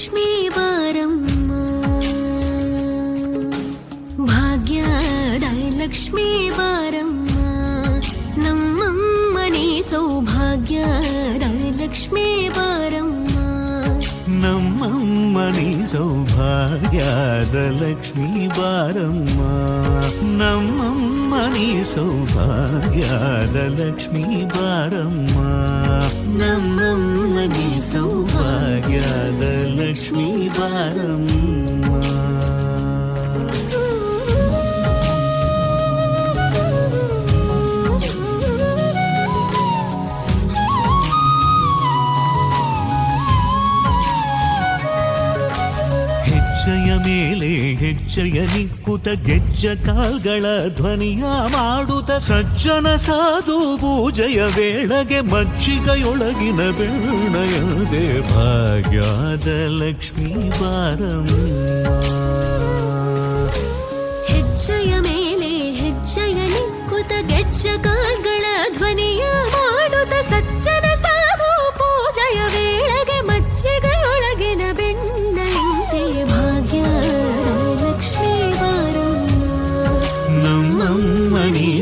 లక్ష్మీ వారమ్మ భాగ్యాదాయ లక్ష్మీ వారమ్మ నమ్మమ్మ నీ సౌభాగ్యాదాయ లక్ష్మీ వారమ్మ నమ్మమ్మ నీ సౌభాగ్యాద లక్ష్మీ వారమ్మ నమ్మమ్మ నీ సౌభాగ్యాద లక్ష్మీ వారమ్మ నమ్మమ్మ నీ ലക്ഷ്മി ബാണം ಹೆಜ್ಜೆಯ ಮೇಲೆ ಹೆಜ್ಜೆಯ ನಿಕ್ಕುತ ಗೆಜ್ಜ ಕಾಲ್ಗಳ ಧ್ವನಿಯ ಮಾಡುತ್ತ ಸಜ್ಜನ ಸಾಧು ಪೂಜೆಯ ವೇಳೆಗೆ ಮಜ್ಜಿಗೆಯೊಳಗಿನ ಬೆಣ್ಣಯದೆ ಭಾಗ್ಯದ ಲಕ್ಷ್ಮೀ ಬಾರಮ್ಮ. ಹೆಜ್ಜೆಯ ಮೇಲೆ ಹೆಜ್ಜೆಯ ನಿಕ್ಕುತ ಗೆಜ್ಜ ಕಾಲ್ಗಳ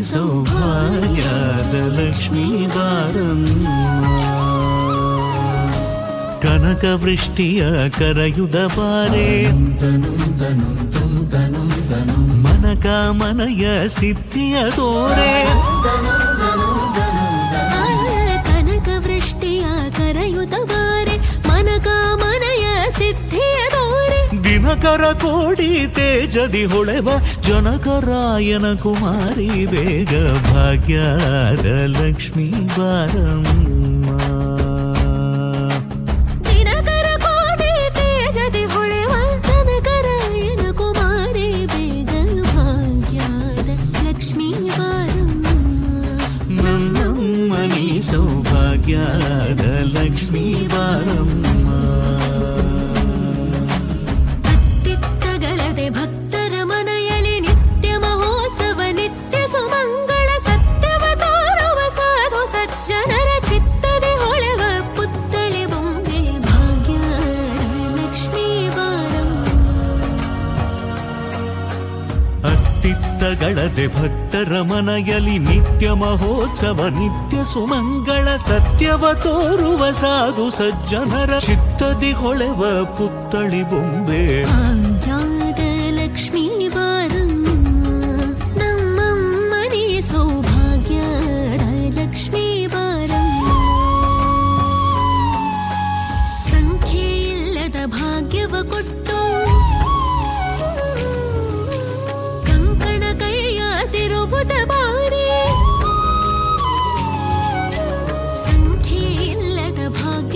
సౌభాగ్యాలక్ష్మీ భారం కనక వృష్టియ కరయుద బారే మనక మనయ సిద్ధిಯ కనక వృష్టిಯ కరయుద ದಿನಕರ ಕೋಡಿ ತೇಜದಿ ಹೊಳೆವ ಜನಕರಾಯನ ಕುಮಾರಿ ಬೇಗ ಭಾಗ್ಯದ ಲಕ್ಷ್ಮೀ ಬಾರಮ್ಮ ಅತ್ತಿತ್ತಗಳದೆ ಭಕ್ತರ ಮನಯಲಿ ನಿತ್ಯ ಮಹೋತ್ಸವ, ನಿತ್ಯ ಸುಮಂಗಳ ಸತ್ಯವ ತೋರುವ ಸಾಧು ಸಜ್ಜನರ ಚಿತ್ತದಿ ಹೊಳೆವ ಪುತ್ತಳಿ ಬೊಂಬೆ.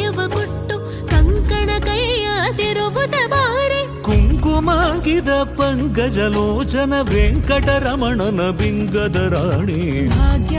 ಭಾಗ್ಯವ ಕೊಟ್ಟು ಕಂಕಣ ಕೈಯ ಬಾರೆ ಬಾರಿ. ಕುಂಕುಮಾಗಿದ ಪಂಕಜಲೋಚನ ವೆಂಕಟರಮಣನ ಬಿಂಗದ ರಾಣಿ. ಭಾಗ್ಯ